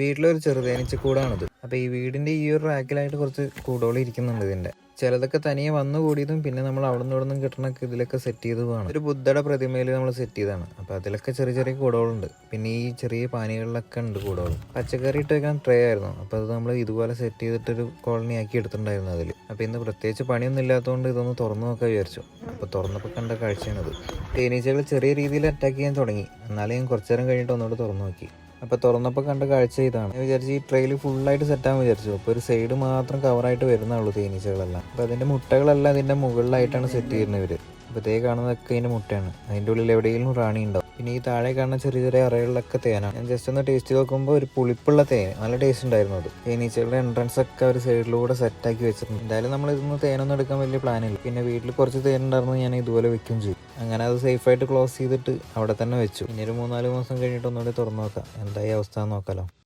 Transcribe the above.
വീട്ടിലൊരു ചെറുതേനീച്ചക്കൂടാണിത്. അപ്പോൾ ഈ വീടിന്റെ ഈ ഒരു റാക്കിലായിട്ട് കുറച്ച് കൂടുകൾ ഇരിക്കുന്നുണ്ട് ഇതിന്റെ ചിലതൊക്കെ തനിയെ വന്നു കൂടിയതും പിന്നെ നമ്മൾ അവിടെ നിന്ന് ഇവിടെ ഇതിലൊക്കെ സെറ്റ് ചെയ്തതുമാണ് ഒരു ബുദ്ധയുടെ പ്രതിമയിൽ നമ്മൾ സെറ്റ് ചെയ്താണ് അപ്പോൾ അതിലൊക്കെ ചെറിയ ചെറിയ കൂടുകളുണ്ട് പിന്നെ ഈ ചെറിയ പാനികളിലൊക്കെ ഉണ്ട് കൂടുകൾ പച്ചക്കറി ഇട്ട് വെക്കാൻ ട്രേ ആയിരുന്നു. അപ്പോൾ അത് നമ്മൾ ഇതുപോലെ സെറ്റ് ചെയ്തിട്ടൊരു കോളനി ആക്കി എടുത്തിട്ടുണ്ടായിരുന്നു അതിൽ അപ്പോൾ ഇന്ന് പ്രത്യേകിച്ച് പണിയൊന്നും ഇല്ലാത്തതുകൊണ്ട് ഇതൊന്ന് തുറന്നു നോക്കാൻ വിചാരിച്ചു. അപ്പോൾ തുറന്നപ്പോൾ കണ്ട കാഴ്ചയാണിത്. തേനീച്ചകൾ ചെറിയ രീതിയിൽ അറ്റാക്ക് ചെയ്യാൻ തുടങ്ങി. എന്നാലും ഞാൻ കുറച്ചു നേരം കഴിഞ്ഞിട്ട് ഒന്നുകൂടെ തുറന്നു നോക്കി. അപ്പോൾ തുറന്നപ്പോൾ കണ്ട കാഴ്ച ഇതാണ്. ഞാൻ വിചാരിച്ചു ഈ ട്രെയിൽ ഫുള്ളായിട്ട് സെറ്റാകാൻ വിചാരിച്ചു. അപ്പോൾ ഒരു സൈഡ് മാത്രം കവറായിട്ട് വരുന്നുള്ളൂ തേനീച്ചകളെല്ലാം. അപ്പോൾ അതിന്റെ മുട്ടകളെല്ലാം അതിന്റെ മുകളിലായിട്ടാണ് സെറ്റ് ചെയ്യുന്നത് ഇവർ അപ്പോൾ കാണുന്നതൊക്കെ ഇതിന്റെ മുട്ടയാണ്. അതിന്റെ ഉള്ളിൽ എവിടെയെങ്കിലും റാണി ഉണ്ടാവും പിന്നെ ഈ താഴെ കാണുന്ന ചെറിയ ചെറിയ അറകളിലൊക്കെ തേനാണ്. ഞാൻ ജസ്റ്റ് ഒന്ന് ടേസ്റ്റ് നോക്കുമ്പോൾ ഒരു പുളിപ്പുള്ള തേൻ. നല്ല ടേസ്റ്റ് ഉണ്ടായിരുന്നു അത്. തേനീച്ചകളുടെ എൻട്രൻസ് ഒക്കെ ഒരു സൈഡിലൂടെ സെറ്റാക്കി വെച്ചിട്ടുണ്ട്. എന്തായാലും നമ്മൾ ഇതൊന്ന് തേനൊന്നും എടുക്കാൻ വലിയ പ്ലാനില്ല പിന്നെ വീട്ടിൽ കുറച്ച് തേൻ ഉണ്ടായിരുന്നു ഞാൻ ഇതുപോലെ വെക്കും ചെയ്യും അങ്ങനെ അത് സേഫായിട്ട് ക്ലോസ് ചെയ്തിട്ട് അവിടെ തന്നെ വെച്ചു. ഇനി ഒരു മൂന്നാൽ മാസം കഴിഞ്ഞിട്ട് ഒന്നുകൂടി തുറന്നു നോക്കാം. എന്തായി അവസ്ഥ നോക്കാലോ.